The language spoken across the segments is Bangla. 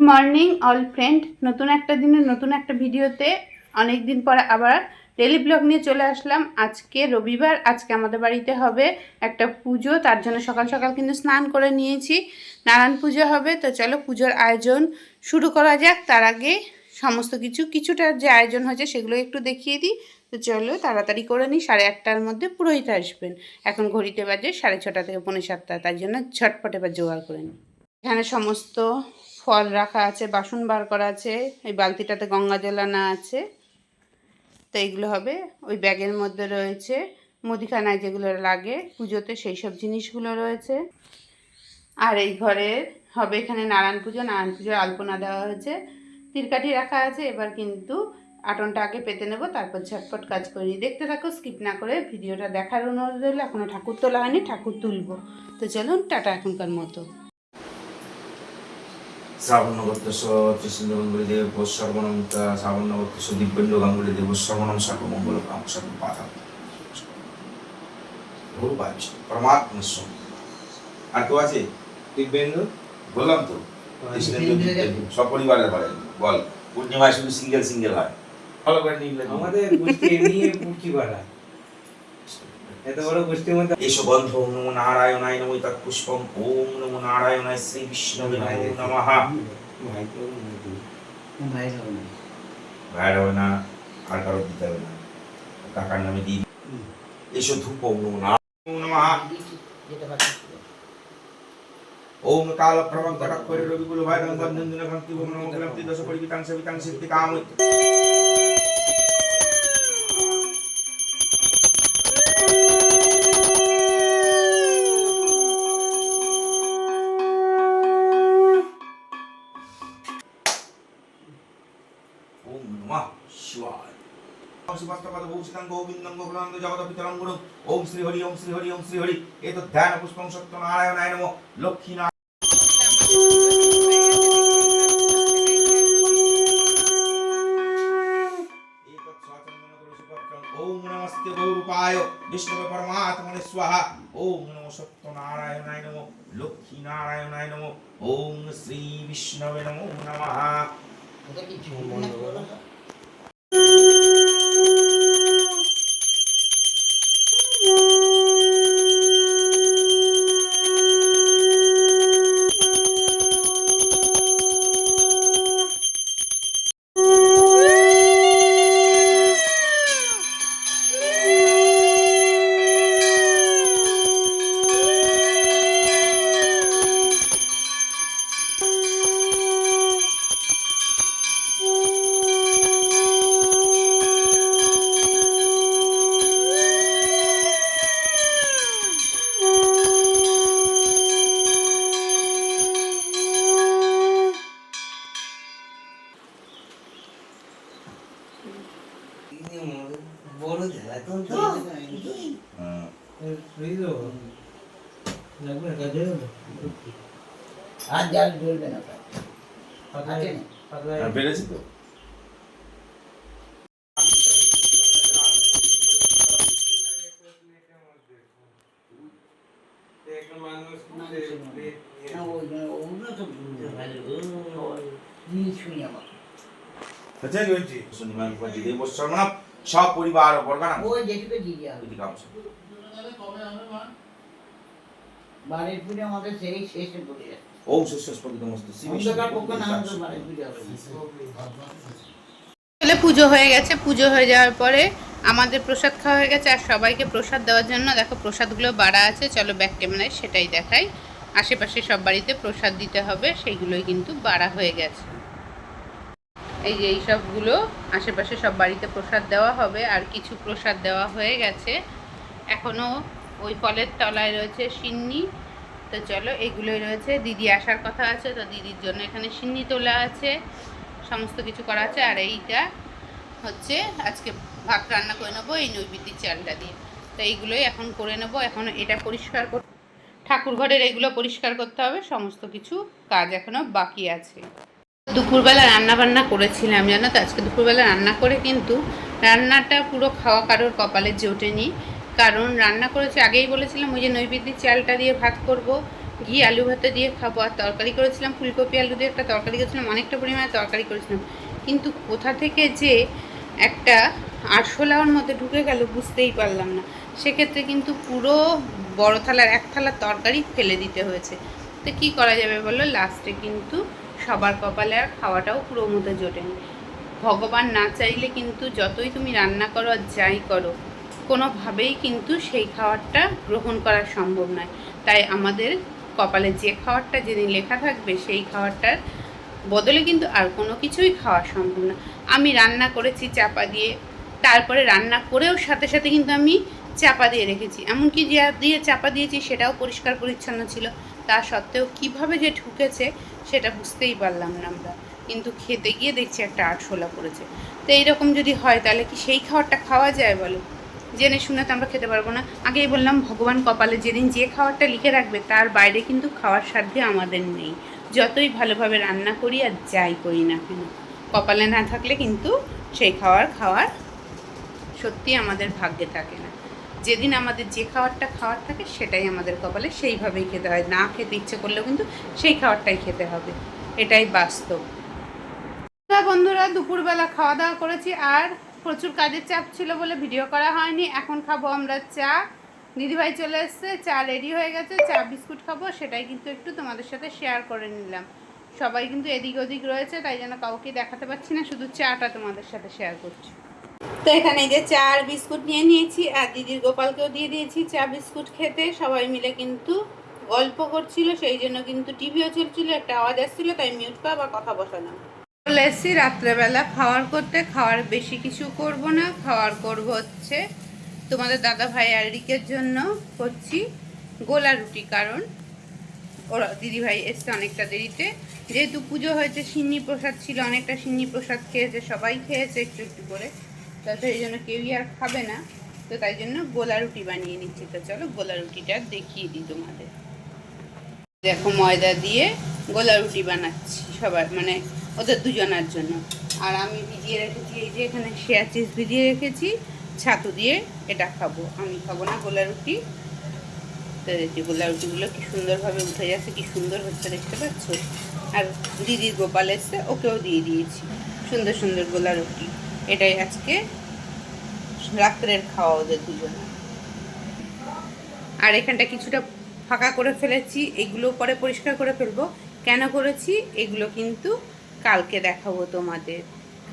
Morning all friend. নতুন একটা দিনে, নতুন একটা ভিডিওতে অনেক দিন পরে আবার ডেলি ব্লগ নিয়ে চলে আসলাম। আজকে রবিবার, আজকে আমাদের বাড়িতে হবে একটা পুজো, তার জন্য সকাল সকাল কিন্তু স্নান করে নিয়েছি। নারায়ণ পুজো হবে, তো চলো পুজোর আয়োজন শুরু করা যাক। তার আগে সমস্ত কিছু, কিছুটা যে আয়োজন হয়েছে সেগুলো একটু দেখিয়ে দিই। তো চলো তাড়াতাড়ি করে নিই, সাড়ে আটটার মধ্যে পুরোহিত আসবেন। এখন ঘড়িতে বাজে সাড়ে ছটা থেকে পৌনে সাতটা, তার জন্য ছটপটে বা জোগাড় করে নিই। এখানে সমস্ত ফল রাখা আছে, বাসন বার করা আছে, এই বালতিটাতে গঙ্গা জল আনা আছে। তো এইগুলো হবে, ওই ব্যাগের মধ্যে রয়েছে, মুদিখানায় যেগুলো লাগে পুজোতে সেই সব জিনিসগুলো রয়েছে। আর এই ঘরের হবে এখানে নারায়ণ পুজো, নারায়ণ পুজোর আলপনা দেওয়া হয়েছে। তিরকাঠি রাখা আছে, এবার কিন্তু আটনটা আগে পেতে নেব, তারপর ঝটপট কাজ করি দেখতে থাকো, স্কিপ না করে ভিডিওটা দেখার অনুরোধ রইল এখনও ঠাকুর তোলা হয়নি, ঠাকুর তুলবো। তো চলুন, টাটা এখনকার মতো। শ্রাবণগত্যস ত্রিসিন্ধমঙ্গলীদেব সর্বনম শ্রাবণগত্যস দিব্যেন্দ্র গাঙ্গুলীদেব সর্বনম সর্বমঙ্গল কাম সর্বপাতা ভগবান পরমাত্মা আর কেউ আছে? দিব্যেন্দু? বললাম তো। দিব্যেন্দু সপরিবারের হয় বল। পূর্ণিমায় শুধু সিঙ্গেল সিঙ্গেল হয়। ভালো করে নিলে আমাদের গোষ্ঠী এমনি পুটকি পাড়া এত বড় গোষ্ঠীর মধ্যে এসো বন্ধ ওম নমো নারায়ণায় নমো তৎ পুষ্পম ওম নমো নারায়ণায় শ্রী বিষ্ণবে নমো ভাই তো ভাই হবে না আর কারও দিতে হবে না কাকার নামে দিই এসো ধূপ ওম নমো নমঃ ওম কাল প্রভং কটক করে রবিকুল ভাই রং বন্ধন দিন ভক্তি ওম নমো গ্রন্থি দশ পরিবিতাং সবিতাং সিদ্ধি কাম শিবাস্তপদ ভূষিতং গোবিন্দং গোকুলানন্দ জগত পিতরং গুরু ওম শ্রী হরি, ওম শ্রী হরি, ওম শ্রী হরি। ধ্যান ওম স্বাহা। ওম নমো সত্য নারায়ণায় নমো। লক্ষ্মী নারায়ণায় নমো। ওম শ্রী বিষ্ণবে নমো নমঃ। আর জাল জ্বলবে না আছে না? বেড়েছে তো না, ওই জন্য ওগুলো তো বুঝতে পারি। ও, জিনিস শুনি আমার। শনিবার পঞ্চী দেব শর্মণম সব পরিবার বর্গানাম ওই যেটুকু দিয়ে বাড়ির পুজো আমাদের সেই শেষে পড়ে ওম। পুজো হয়ে গেছে। পুজো হয়ে যাওয়ার পরে আমাদের প্রসাদ খাওয়া হয়ে গেছে। আর সবাইকে প্রসাদ দেওয়ার জন্য দেখো প্রসাদগুলো বাড়া আছে। চলো ব্যাক ক্যামেরায় সেটাই দেখাই। আশেপাশে সব বাড়িতে প্রসাদ দিতে হবে। সেইগুলোই কিন্তু বাড়া হয়ে গেছে। এই যে এই সবগুলো আশেপাশে সব বাড়িতে প্রসাদ দেওয়া হবে আর কিছু প্রসাদ দেওয়া হয়ে গেছে। এখনও ওই ফলের তলায় রয়েছে সিন্নি। তো চলো, এগুলোই রয়েছে। দিদি আসার কথা আছে, তো দিদির জন্য এখানে সিন্নি তোলা আছে। সমস্ত কিছু করা আছে, আর এইটা হচ্ছে আজকে ভাত রান্না করে নেব এই নৈবেদ্যের চালটা দিয়ে। তো এইগুলোই এখন করে নেব। এখন এটা পরিষ্কার কর ঠাকুর ঘরের এগুলো পরিষ্কার করতে হবে, সমস্ত কিছু কাজ এখনও বাকি আছে। দুপুরবেলা রান্না বান্না করেছিলাম, জানো তো? আজকে দুপুরবেলা রান্না করে কিন্তু রান্নাটা পুরো খাওয়া কারোর কপালে জোটেনি। কারণ রান্না করেছি, আগেই বলেছিলাম ওই যে নৈবেদ্যের চালটা দিয়ে ভাত করব, ঘি আলু ভাতে দিয়ে খাব, আর তরকারি করেছিলাম, ফুলকপি আলু দিয়ে একটা তরকারি করেছিলাম, অনেকটা পরিমাণে তরকারি করেছিলাম। কিন্তু কোথা থেকে যে একটা আরশোলার মধ্যে ঢুকে গেল বুঝতেই পারলাম না। সেক্ষেত্রে কিন্তু পুরো বড় থালার এক থালার তরকারি ফেলে দিতে হয়েছে। তো কী করা যাবে বলো? লাস্টে কিন্তু সবার কপালে আর খাওয়াটাও পুরো মতো জোটেনি ভগবান না চাইলে কিন্তু যতই তুমি রান্না করো আর যাই করো, কোনোভাবেই কিন্তু সেই খাবারটা গ্রহণ করা সম্ভব নয়। তাই আমাদের কপালে যে খাবারটা যেদিন লেখা থাকবে, সেই খাবারটার বদলে কিন্তু আর কোনো কিছুই খাওয়া সম্ভব না। আমি রান্না করেছি চাপা দিয়ে, তারপরে রান্না করেও সাথে সাথে কিন্তু আমি চাপা দিয়ে রেখেছি। এমনকি যে দিয়ে চাপা দিয়েছি সেটাও পরিষ্কার পরিচ্ছন্ন ছিল। তা সত্ত্বেও কীভাবে যে ঢুকেছে সেটা বুঝতেই পারলাম না আমরা। কিন্তু খেতে গিয়ে দেখছি একটা আটশোলা পড়েছে। তো এইরকম যদি হয় তাহলে কি সেই খাবারটা খাওয়া যায় বলো? জেনে শুনে তো আমরা খেতে পারব না। আগেই বললাম, ভগবান কপালে যেদিন যে খাবারটা লিখে রাখবে তার বাইরে কিন্তু খাওয়ার সাধ্য আমাদের নেই। যতই ভালোভাবে রান্না করি আর যাই করি না কেন, কপালে না থাকলে কিন্তু সেই খাবার খাওয়ার সত্যি আমাদের ভাগ্যে থাকে না। যেদিন আমাদের যে খাবারটা খাওয়ার থাকে সেটাই আমাদের কপালে সেইভাবেই খেতে হয়। না খেতে ইচ্ছে করলেও কিন্তু সেই খাবারটাই খেতে হবে। এটাই বাস্তব। বন্ধুরা, দুপুরবেলা খাওয়া দাওয়া করেছি আর প্রচুর কাজের চাপ ছিল বলে ভিডিও করা হয়নি। এখন খাব আমরা চা। দিদিভাই চলে এসছে, চা রেডি হয়ে গেছে, চা, বিস্কুট খাব, সেটাই কিন্তু একটু তোমাদের সাথে শেয়ার করে নিলাম। সবাই কিন্তু এদিক ওদিক রয়েছে, তাই জন্য কাউকে দেখাতে পাচ্ছি না, শুধু চাটা তোমাদের সাথে শেয়ার করছি। তো এখানে যে চা আর বিস্কুট নিয়ে নিয়েছি, আর দিদির গোপালকেও দিয়ে দিয়েছি চা বিস্কুট খেতে। সবাই মিলে কিন্তু গল্প করছিল, সেই জন্য কিন্তু টিভিও চলছিল, একটা আওয়াজ আসছিল, তাই মিউট করে আবার কথা বসালাম চলে এসেছি রাত্রেবেলা খাওয়ার করতে। খাওয়ার বেশি কিছু করব না, খাওয়ার করব হচ্ছে তোমাদের দাদা ভাই আর রিকের জন্য করছি গোলা রুটি, কারণ ওরা দিদিভাই এসছে অনেকটা দেরিতে। যেহেতু পুজো হয়েছে, সিন্নি প্রসাদ ছিল, অনেকটা সিন্নি প্রসাদ খেয়েছে, সবাই খেয়েছে একটু একটু করে। তাতে এই জন্য কেউই আর খাবে না। তো তাই জন্য গোলা রুটি বানিয়ে নিচ্ছি। তো চলো গোলা রুটিটা দেখিয়ে দিই তোমাদের। দেখো ময়দা দিয়ে গোলা রুটি বানাচ্ছি সবার মানে ওদের দুজনার জন্য। আর আমি ভিজিয়ে রেখেছি, এই যে এখানে শেয়া চিজ ভিজিয়ে রেখেছি, ছাতু দিয়ে এটা খাব। আমি খাব না গোলা রুটি। তো যে গোলা রুটিগুলো কি সুন্দরভাবে উঠে যাচ্ছে, কি সুন্দর হচ্ছে দেখতে পাচ্ছ? আর দিদির গোপাল এসছে, ওকেও দিয়ে দিয়েছি। সুন্দর সুন্দর গোলা রুটি। এটাই আজকে রাত্রের খাওয়া ওদের দুজনে আর এখানটা কিছুটা ফাঁকা করে ফেলেছি, এগুলো পরে পরিষ্কার করে ফেলব। কেন করেছি? এগুলো কিন্তু কালকে দেখাবো তোমাদের।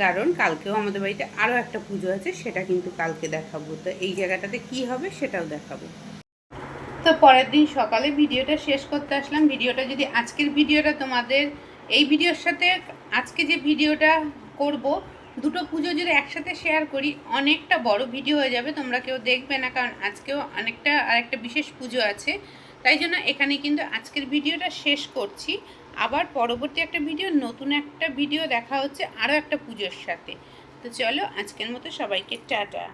কারণ কালকেও আমাদের বাড়িতে আরও একটা পুজো আছে, সেটা কিন্তু কালকে দেখাবো। তো এই জায়গাটাতে কি হবে সেটাও দেখাবো। তো পরের দিন সকালে ভিডিওটা শেষ করতে আসলাম। ভিডিওটা যদি আজকের ভিডিওটা তোমাদের, এই ভিডিওর সাথে আজকে যে ভিডিওটা করব দুটো পুজো যদি একসাথে শেয়ার করি, অনেকটা বড় ভিডিও হয়ে যাবে, তোমরা কেউ দেখবে না, কারণ আজকেও অনেকটা আর একটা বিশেষ পুজো আছে। তাই জন্য এখানে কিন্তু আজকের ভিডিওটা শেষ করছি। আবার পরবর্তী একটা ভিডিও নতুন একটা ভিডিও দেখা হচ্ছে আরও একটা পুজোর সাথে। তো চলো, আজকের মতো সবাইকে টাটা।